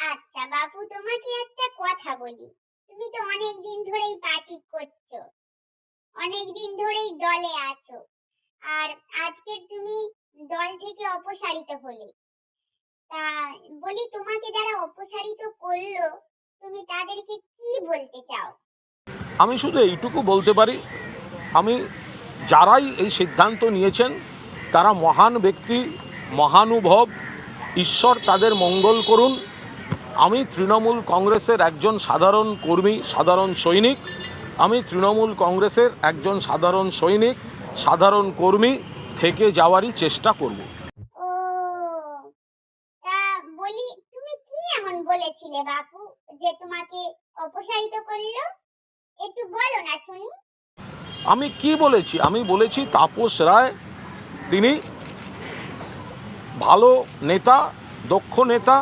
আচ্ছা বাপু তোমাকে একটা কথা বলি। তুমি তো অনেক দিন ধরেই পার্টি করছ। অনেক দিন ধরেই দলে আছো। আর আজকে তুমি দল থেকে অপসারিত হলে। তা বলি, তোমাকে যারা অপসারিত করল, তুমি তাদেরকে কি বলতে চাও? আমি শুধু এইটুকু বলতে পারি, আমি যারাই এই সিদ্ধান্ত নিয়েছেন, তারা মহান ব্যক্তি, মহানুভব, ঈশ্বর তাদের মঙ্গল করুন। আমি তৃণমূল কংগ্রেসের একজন সাধারণ কর্মী সাধারণ সৈনিক। আমি তৃণমূল কংগ্রেসের একজন সাধারণ সৈনিক সাধারণ কর্মী থেকে যাওয়ারই চেষ্টা করব। বলি তুমি কি এমন বলেছিলে বাপু যে তোমাকে অপসারিত করল? একটু বলো না শুনি। আমি কি বলেছি? আমি বলেছি তাপস রায় তিনি ভালো নেতা দক্ষ নেতা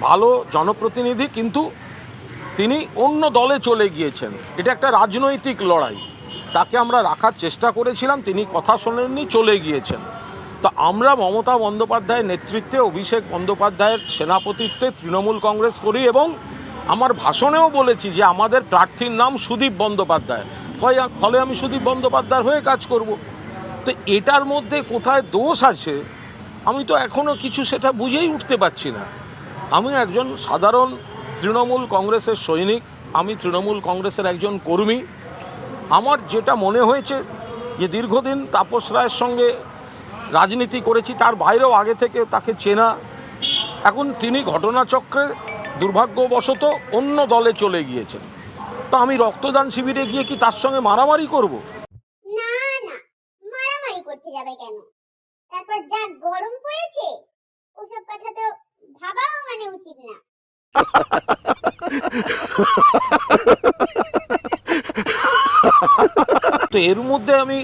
ভালো জনপ্রতিনিধি, কিন্তু তিনি অন্য দলে চলে গিয়েছেন। এটা একটা রাজনৈতিক লড়াই। তাকে আমরা রাখার চেষ্টা করেছিলাম, তিনি কথা শোনেননি, চলে গিয়েছেন। তো আমরা মমতা বন্দ্যোপাধ্যায়ের নেতৃত্বে, অভিষেক বন্দ্যোপাধ্যায়ের সেনাপতিত্বে তৃণমূল কংগ্রেস করি এবং আমার ভাষণেও বলেছি যে আমাদের প্রার্থীর নাম সুদীপ বন্দ্যোপাধ্যায়। ফলে- আমি সুদীপ বন্দ্যোপাধ্যায়ের হয়ে কাজ করব। তো এটার মধ্যে কোথায় দোষ আছে, আমি তো এখনও কিছু সেটা বুঝেই উঠতে পারছি না। আমি একজন সাধারণ তৃণমূল কংগ্রেসের সৈনিক, আমি তৃণমূল কংগ্রেসের একজন কর্মী। আমার যেটা মনে হয়েছে যে দীর্ঘদিন তাপস রায়ের সঙ্গে রাজনীতি করেছি, তার বাইরেও আগে থেকে তাকে চেনা। এখন তিনি ঘটনাচক্রে দুর্ভাগ্যবশত অন্য দলে চলে গিয়েছেন। তো আমি রক্তদান শিবিরে গিয়ে কি তার সঙ্গে মারামারি করব? না না, মারামারি করতে যাবে কেন? তারপর যা গরম পড়েছে ওসব কথা তো ভাবাও মানে উচিত না তো এর মধ্যে আমি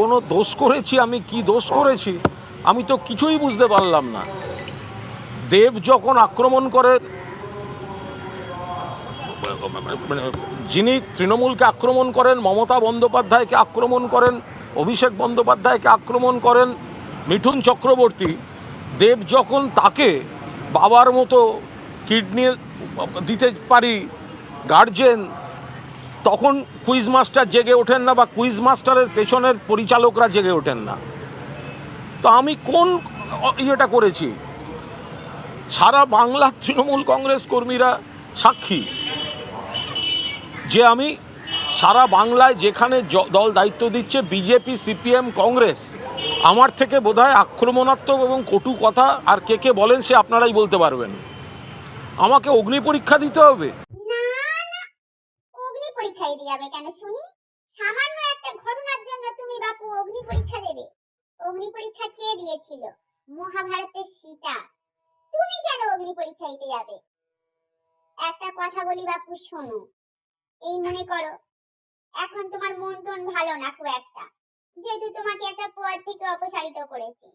কোনো দোষ করেছি, আমি কি দোষ করেছি, আমি তো কিছুই বুঝতে পারলাম না। দেব যখন আক্রমণ করে মানে যিনি তৃণমূলকে আক্রমণ করেন, মমতা বন্দ্যোপাধ্যায়কে আক্রমণ করেন, অভিষেক বন্দ্যোপাধ্যায়কে আক্রমণ করেন, মিঠুন চক্রবর্তী, দেব যখন তাকে বাবার মতো কিডনি দিতে পারি গার্জেন তখন কুইজ মাস্টার জেগে ওঠেন না বা কুইজ মাস্টারের পেছনের পরিচালকরা জেগে ওঠেন না। তো আমি কোন ইয়েটা করেছি? সারা বাংলার তৃণমূল কংগ্রেস কর্মীরা সাক্ষী যে আমি সারা বাংলায় যেখানে দল দায়িত্ব দিচ্ছে বিজেপি, সিপিএম, কংগ্রেস, আমার থেকে বোধহয় আক্রমণাত্মক এবং কটু কথা আর কে কে বলেন সে আপনারাই বলতে পারবেন। আমাকে অগ্নি পরীক্ষা দিতে হবে। কেন সামান্য একটা তুমি অগ্নি পরীক্ষা দেবে। অগ্নি পরীক্ষা কে মহাভারতের সীতা। তুমি অগ্নি পরীক্ষা একটা কথা বলি বাপু, শোনো। এই মনে করো এখন তোমার মন টন ভালো না খুব একটা। যেহেতু তোমাকে একটা পদ থেকে অপসারিত করেছে।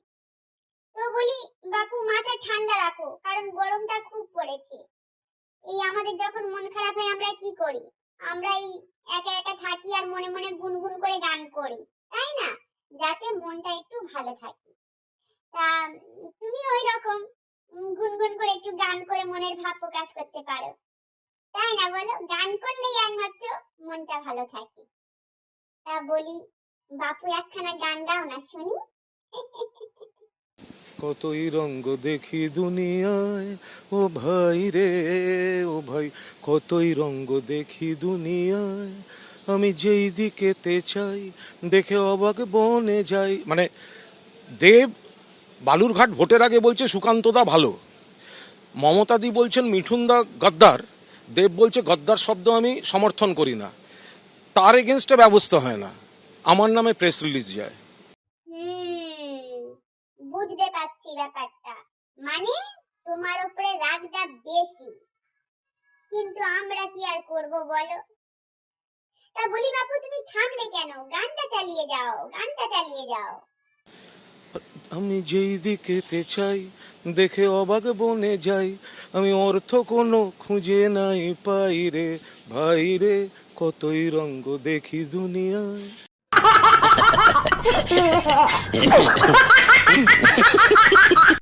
তো বলি, বাপু, মাথা ঠান্ডা রাখো, কারণ গরমটা খুব পড়েছে। এই আমাদের যখন মন খারাপ হয়, আমরা কি করি? আমরা এই একা একা থাকি আর মনে মনে গুনগুন করে গান করি, তাই না? যাতে মনটা একটু ভালো থাকে। তা, তুমি ওই রকম গুনগুন করে একটু গান করে মনের ভাব প্রকাশ করতে পারো। তাই না বলো? গান করলেই একমাত্র মনটা ভালো থাকে। তা বলি, বাপু একখানা গান গাও না শুনি। কতই রঙ্গ দেখি দুনিয়ায়, ও ভাই রে, ও ভাই, কতই রঙ্গ দেখি দুনিয়ায়। আমি যেই দিকে তে চাই, দেখে অবাক বনে যাই। মানে দেব বালুরঘাট ভোটের আগে বলছে সুকান্তদা ভালো। মমতাদি বলছেন মিঠুনদা গদ্দার। দেব বলছে গদ্দার শব্দ আমি সমর্থন করি না। তার এগেনস্টে ব্যবস্থা হয় না। আমার নামে প্রেস রিলিজ যায়। বুঝতে পারছি ব্যাপারটা। মানে তোমার উপরে রাগটা বেশি। কিন্তু আমরা কি আর করব বলো? তা বলি বাপু তুমি থামলে কেন? গানটা চালিয়ে যাও গানটা চালিয়ে যাও। আমি যেই দিকেতে চাই দেখে অবাক বনে যাই। আমি অর্থ কোনো খুঁজে নাই পাই রে। ভাই রে, কতই রঙ্গ দেখি দুনিয়ায়।